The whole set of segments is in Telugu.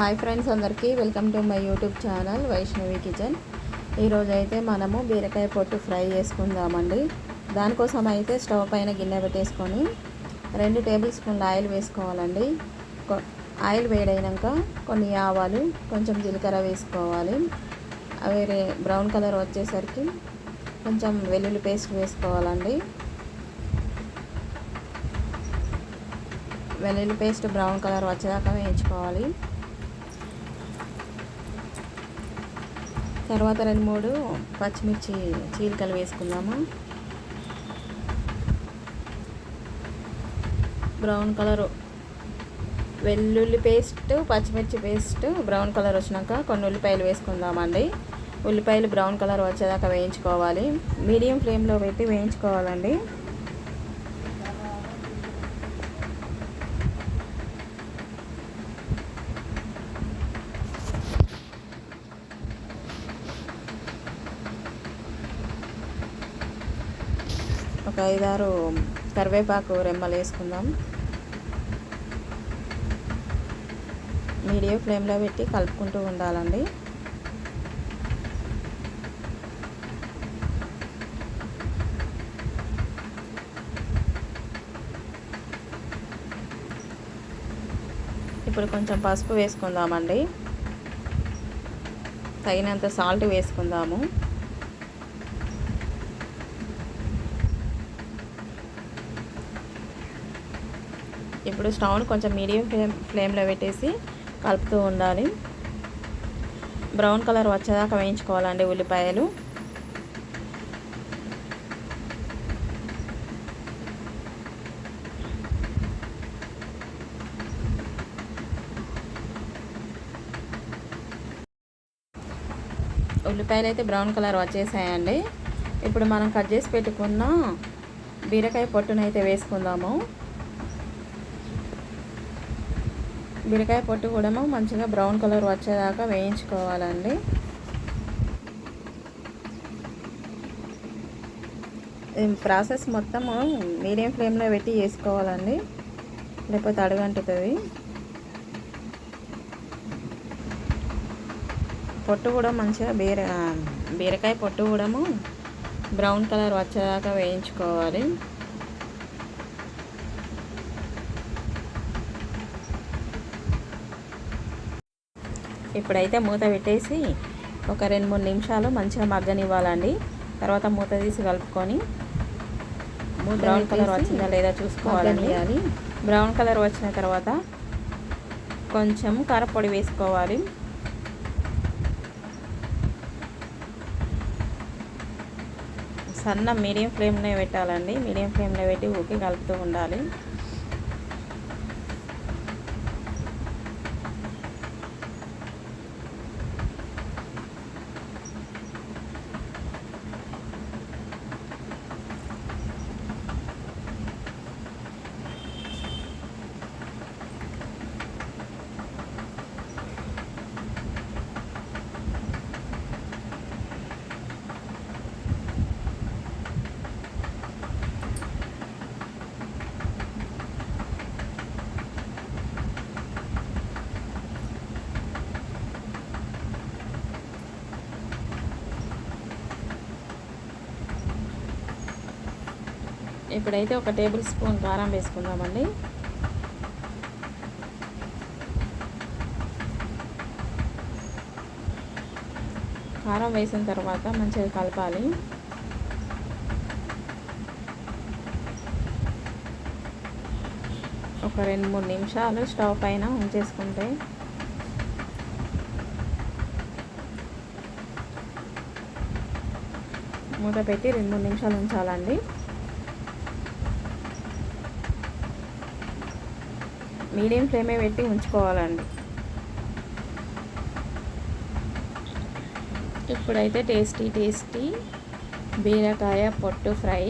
హాయ్ ఫ్రెండ్స్ అందరికీ welcome to my YouTube channel Vaishnavi kitchen ఈరోజు అయితే మనము బీరకాయ పొట్టు ఫ్రై చేసుకుందామండి. దానికోసం అయితే స్టవ్ పైన గిన్నె పెట్టేసుకొని రెండు టేబుల్ స్పూన్ల ఆయిల్ వేసుకోవాలండి. ఆయిల్ వేడైనాక కొన్ని ఆవాలు కొంచెం జీలకర్ర వేసుకోవాలి. అవి బ్రౌన్ కలర్ వచ్చేసరికి కొంచెం వెల్లుల్లి పేస్ట్ వేసుకోవాలండి. వెల్లుల్లి పేస్ట్ బ్రౌన్ కలర్ వచ్చేదాకా వేయించుకోవాలి. తర్వాత రెండు మూడు పచ్చిమిర్చి చీలికలు వేసుకుందాము? Brown colour. వెల్లుల్లి పేస్ట్ పచ్చిమిర్చి పేస్ట్ బ్రౌన్ కలర్ వచ్చినాక కొన్ని ఉల్లిపాయలు వేసుకుందామండి. ఉల్లిపాయలు బ్రౌన్ కలర్ వచ్చేదాకా వేయించుకోవాలి. మీడియం ఫ్లేమ్లో పెట్టి వేయించుకోవాలండి. ఒక ఐదారు కరివేపాకు రెమ్మలు వేసుకుందాం. మీడియం ఫ్లేమ్లో పెట్టి కలుపుకుంటూ ఉండాలండి. ఇప్పుడు కొంచెం పసుపు వేసుకుందామండి. తగినంత సాల్ట్ వేసుకుందాము. ఇప్పుడు స్టవ్ను కొంచెం మీడియం ఫ్లేమ్ ఫ్లేమ్లో పెట్టేసి కలుపుతూ ఉండాలి. బ్రౌన్ కలర్ వచ్చేదాకా వేయించుకోవాలండి ఉల్లిపాయలు. ఉల్లిపాయలు అయితే బ్రౌన్ కలర్ వచ్చేసాయండి. ఇప్పుడు మనం కట్ చేసి పెట్టుకున్న బీరకాయ పొట్టునైతే వేసుకుందాము. బీరకాయ పొట్టు కూడా మంచిగా బ్రౌన్ కలర్ వచ్చేదాకా వేయించుకోవాలండి. ప్రాసెస్ మొత్తము మీడియం ఫ్లేమ్లో పెట్టి వేసుకోవాలండి లేకపోతే అడుగంటుతుంది. పొట్టు కూడా మంచిగా బీర బీరకాయ పొట్టు కూడా బ్రౌన్ కలర్ వచ్చేదాకా వేయించుకోవాలి. ఇప్పుడైతే మూత పెట్టేసి ఒక రెండు మూడు నిమిషాలు మంచిగా మగ్గనివ్వాలండి. తర్వాత మూత తీసి కలుపుకొని బ్రౌన్ కలర్ వచ్చిందా లేదా చూసుకోవాలి బ్రౌన్ కలర్ వచ్చిన తర్వాత కొంచెం కారపొడి వేసుకోవాలి. సన్న మీడియం ఫ్లేమ్లో పెట్టాలండి. మీడియం ఫ్లేమ్లో పెట్టి ఊకే కలుపుతూ ఉండాలి. ఇప్పుడైతే ఒక టేబుల్ స్పూన్ కారం వేసుకుందామండి. కారం వేసిన తర్వాత మంచిగా కలపాలి. ఒక రెండు మూడు నిమిషాలు స్టవ్ పైన ఉంచేసుకుంటే మూత పెట్టి రెండు మూడు నిమిషాలు ఉంచాలండి. మీడియం ఫ్లేమే పెట్టి ఉంచుకోవాలండి. ఇప్పుడైతే టేస్టీ టేస్టీ బీరకాయ పొట్టు ఫ్రై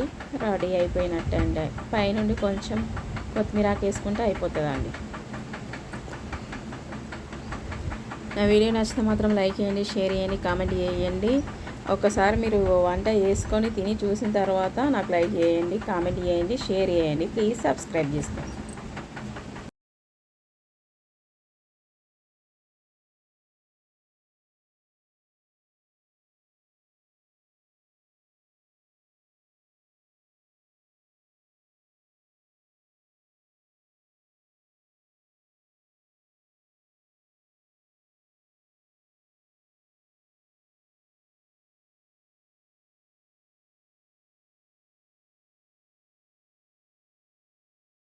రెడీ అయిపోయినట్టు అండి పైనుండి కొంచెం కొత్తిమీర వేసుకుంటే అయిపోతుందండి. నా వీడియో నచ్చితే మాత్రం లైక్ చేయండి షేర్ చేయండి కామెంట్ చేయండి. ఒకసారి మీరు వంట వేసుకొని తిని చూసిన తర్వాత నాకు లైక్ చేయండి కామెంట్ చేయండి షేర్ చేయండి. ప్లీజ్ సబ్స్క్రైబ్ చేసుకోండి.